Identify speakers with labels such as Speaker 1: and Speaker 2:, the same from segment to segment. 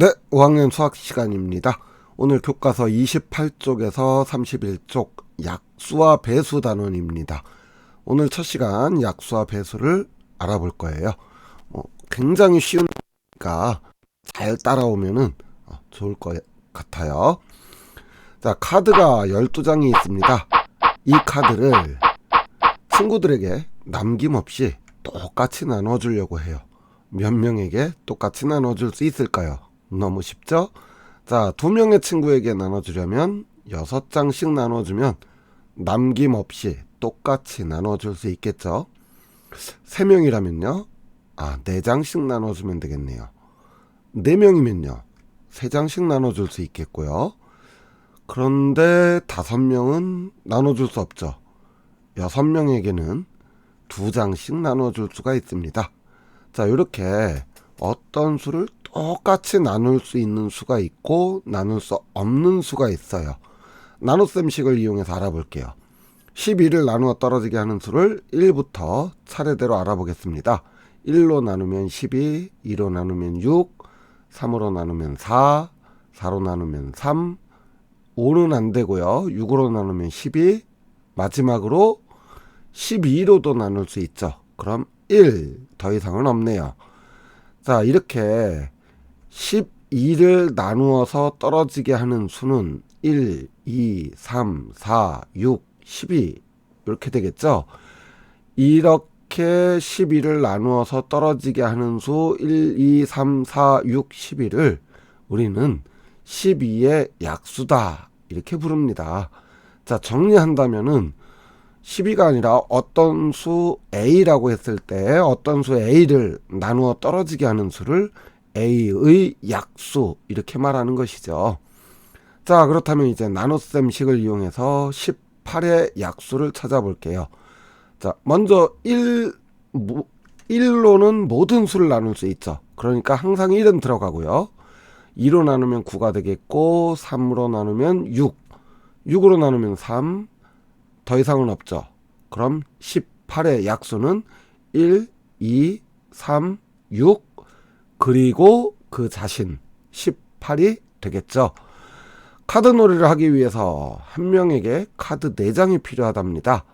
Speaker 1: 네, 5학년 수학 시간입니다. 오늘 교과서 28쪽에서 31쪽 약수와 배수 단원입니다. 오늘 첫 시간 약수와 배수를 알아볼 거예요. 어, 굉장히 쉬우니까 잘 따라오면은 어, 좋을 것 같아요. 자, 카드가 12장이 있습니다. 이 카드를 친구들에게 남김없이 똑같이 나눠주려고 해요. 몇 명에게 똑같이 나눠줄 수 있을까요? 너무 쉽죠? 자, 두 명의 친구에게 나눠주려면 여섯 장씩 나눠주면 남김없이 똑같이 나눠줄 수 있겠죠? 세 명이라면요? 아, 네 장씩 나눠주면 되겠네요. 네 명이면요? 세 장씩 나눠줄 수 있겠고요. 그런데 다섯 명은 나눠줄 수 없죠. 여섯 명에게는 두 장씩 나눠줄 수가 있습니다. 자, 이렇게 어떤 수를 똑같이 나눌 수 있는 수가 있고 나눌 수 없는 수가 있어요. 나눗셈식을 이용해서 알아볼게요. 12를 나누어 떨어지게 하는 수를 1부터 차례대로 알아보겠습니다. 1로 나누면 12, 2로 나누면 6, 3으로 나누면 4, 4로 나누면 3, 5는 안 되고요. 6으로 나누면 12, 마지막으로 12로도 나눌 수 있죠. 그럼 1, 더 이상은 없네요. 자, 이렇게 12를 나누어서 떨어지게 하는 수는 1, 2, 3, 4, 6, 12 이렇게 되겠죠. 이렇게 12를 나누어서 떨어지게 하는 수 1, 2, 3, 4, 6, 12를 우리는 12의 약수다 이렇게 부릅니다. 자, 정리한다면은 12가 아니라 어떤 수 A라고 했을 때 어떤 수 A를 나누어 떨어지게 하는 수를 A의 약수 이렇게 말하는 것이죠. 자 그렇다면 이제 나눗셈식을 이용해서 18의 약수를 찾아볼게요. 자 먼저 1, 1로는 모든 수를 나눌 수 있죠. 그러니까 항상 1은 들어가고요. 2로 나누면 9가 되겠고 3으로 나누면 6 6으로 나누면 3 더 이상은 없죠. 그럼 18의 약수는 1, 2, 3, 6 그리고 그 자신 18이 되겠죠. 카드 놀이를 하기 위해서 한 명에게 카드 4장이 필요하답니다.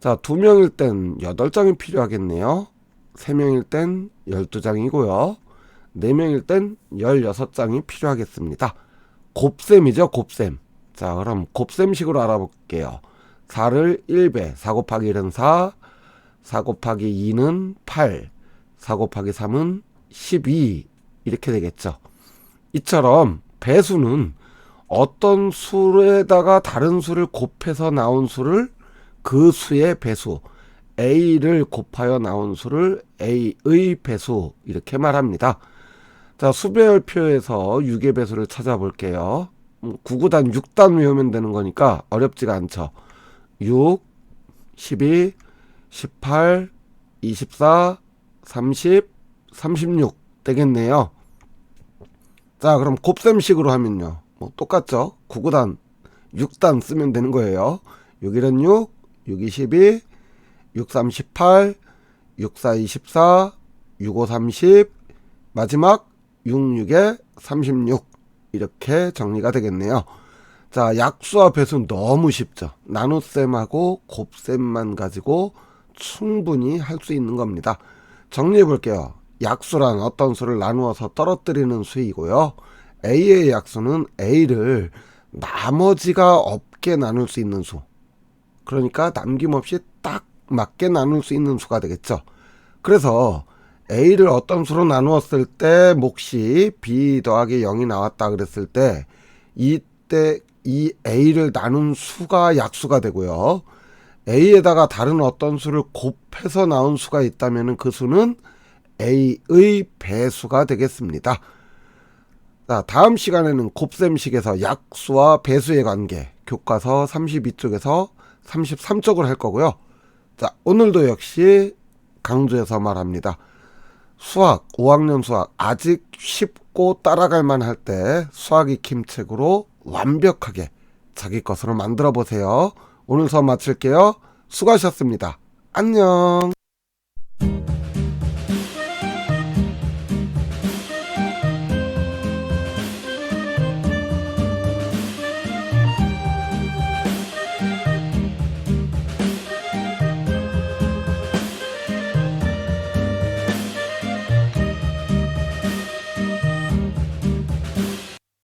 Speaker 1: 자, 두 명일 땐 8장이 필요하겠네요. 세 명일 땐 12장이고요. 네 명일 땐 16장이 필요하겠습니다. 곱셈이죠, 곱셈. 자, 그럼 곱셈식으로 알아볼게요. 4를 1배, 4 곱하기 1은 4, 4 곱하기 2는 8, 4 곱하기 3은 12 이렇게 되겠죠. 이처럼 배수는 어떤 수에다가 다른 수를 곱해서 나온 수를 그 수의 배수 A를 곱하여 나온 수를 A의 배수 이렇게 말합니다. 자 수배열표에서 6의 배수를 찾아볼게요. 9구단 6단 외우면 되는 거니까 어렵지가 않죠. 6, 12, 18, 24, 30, 36 되겠네요. 자, 그럼 곱셈식으로 하면요. 뭐 똑같죠? 9구단 6단 쓰면 되는 거예요. 6 1은 6, 6 2 12, 6 3 18, 6 4 24, 6 5 30, 마지막 6 6에 36 이렇게 정리가 되겠네요. 자, 약수와 배수는 너무 쉽죠. 나눗셈하고 곱셈만 가지고 충분히 할 수 있는 겁니다. 정리해 볼게요. 약수란 어떤 수를 나누어서 떨어뜨리는 수이고요. A의 약수는 A를 나머지가 없게 나눌 수 있는 수. 그러니까 남김없이 딱 맞게 나눌 수 있는 수가 되겠죠. 그래서 A를 어떤 수로 나누었을 때 몫이 B 더하기 0이 나왔다 그랬을 때 이때 이 A를 나눈 수가 약수가 되고요. A에다가 다른 어떤 수를 곱해서 나온 수가 있다면 그 수는 A의 배수가 되겠습니다. 자, 다음 시간에는 곱셈식에서 약수와 배수의 관계, 교과서 32쪽에서 33쪽을 할 거고요. 자, 오늘도 역시 강조해서 말합니다. 수학, 5학년 수학, 아직 쉽고 따라갈 만할 때 수학 익힘 책으로 완벽하게 자기 것으로 만들어 보세요. 오늘 수업 마칠게요. 수고하셨습니다. 안녕.